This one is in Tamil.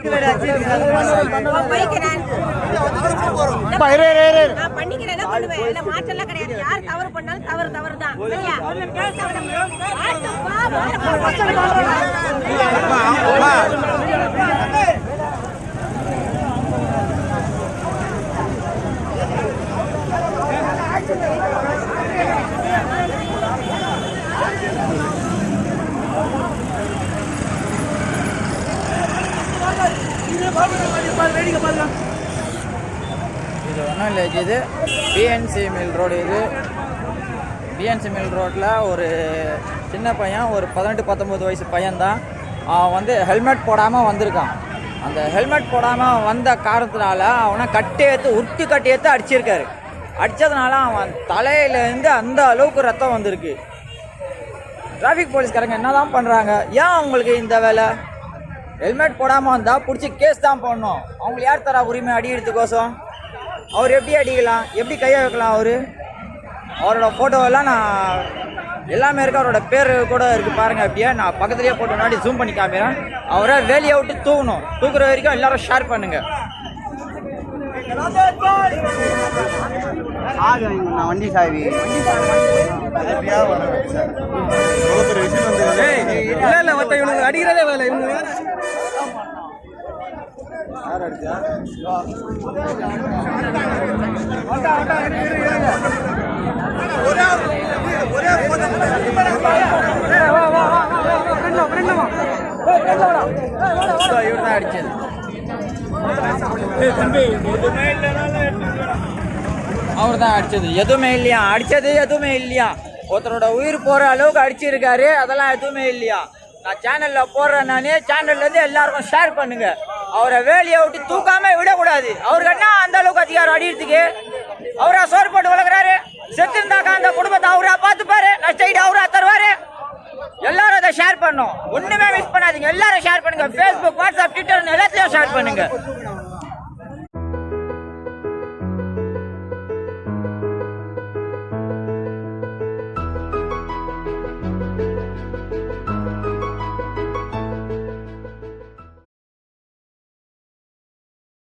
நான் பண்ணிக்கிறேன், என்ன கிடையாது. யார் தவறு பண்ணாலும் தவறு தவறுதான். சரியா? இது ஒன்றும் இல்லை இது B N C mill road இது. பிஎன்சி மில் ரோட்டில் ஒரு சின்ன பையன் ஒரு பதினெட்டு பத்தொம்போது வயசு பையன்தான். அவன் வந்து ஹெல்மெட் போடாமல் வந்திருக்கான். அந்த ஹெல்மெட் போடாமல் வந்த காரணத்தினால அவனை கட்டி ஏற்று உருட்டி கட்டி ஏற்று அடிச்சிருக்காரு. அடித்ததுனால அவன் தலையிலேருந்து அந்த அளவுக்கு ரத்தம் வந்திருக்கு. டிராஃபிக் போலீஸ்காரங்க என்ன தான் பண்ணுறாங்க ஏன் அவங்களுக்கு இந்த வேலை? ஹெல்மெட் போடாமல் வந்தால் பிடிச்சி கேஸ் தான் போடணும். அவங்களுக்கு யார் தரா உரிமை? அடிக்கிறதுக்கோசம் அவர் எப்படி அடிக்கலாம்? எப்படி கையை வைக்கலாம் அவர்? அவரோட ஃபோட்டோவெல்லாம் நான் எல்லாமே இருக்கு. அவரோட பேர் கூட இருக்கு பாருங்க அப்படியே. நான் பக்கத்துலேயே போட்டு முன்னாடி ஜூம் பண்ணி காமிக்கிறேன் அவரை வேலையை விட்டு தூக்கணும். தூக்குற வரைக்கும் எல்லாரும் ஷேர் பண்ணுங்க. நான் வண்டி சாவி. இல்ல இல்ல மத்த இவனுக்கு அடிக்கிறதே வேலை. இவனுக்கு அடிச்சது அவர் தான் அடிச்சது எதுவுமே இல்லையா அடிச்சது எதுவுமே இல்லையா ஒருத்தரோட உயிர் போற அளவுக்கு அடிச்சிருக்காரு அதெல்லாம் எதுவுமே இல்லையா நான் சேனல்ல போடுறேன் நானே சேனல்ல இருந்து எல்லாருக்கும் ஷேர் பண்ணுங்க அவரை வேலையை விட்டு தூக்காம விடக்கூடாது. அவருக்கு என்ன அந்த அளவுக்கு அதிகாரம் அடிக்கிறதுக்கு அவரா சோறு போட்டு வளர்க்குறாரு? செத்து இருந்தாக்கா அந்த குடும்பத்தை அவரா பார்த்துப்பாரு? நஷ்டம் அவரா தருவாரு? எல்லாரும் அதை ஷேர் பண்ணும். ஒண்ணுமே மிஸ் பண்ணாதீங்க. எல்லாரும் ஷேர் பண்ணுங்க. ஃபேஸ்புக் வாட்ஸ்அப் ட்விட்டர் எல்லாத்தையும் ஷேர் பண்ணுங்க.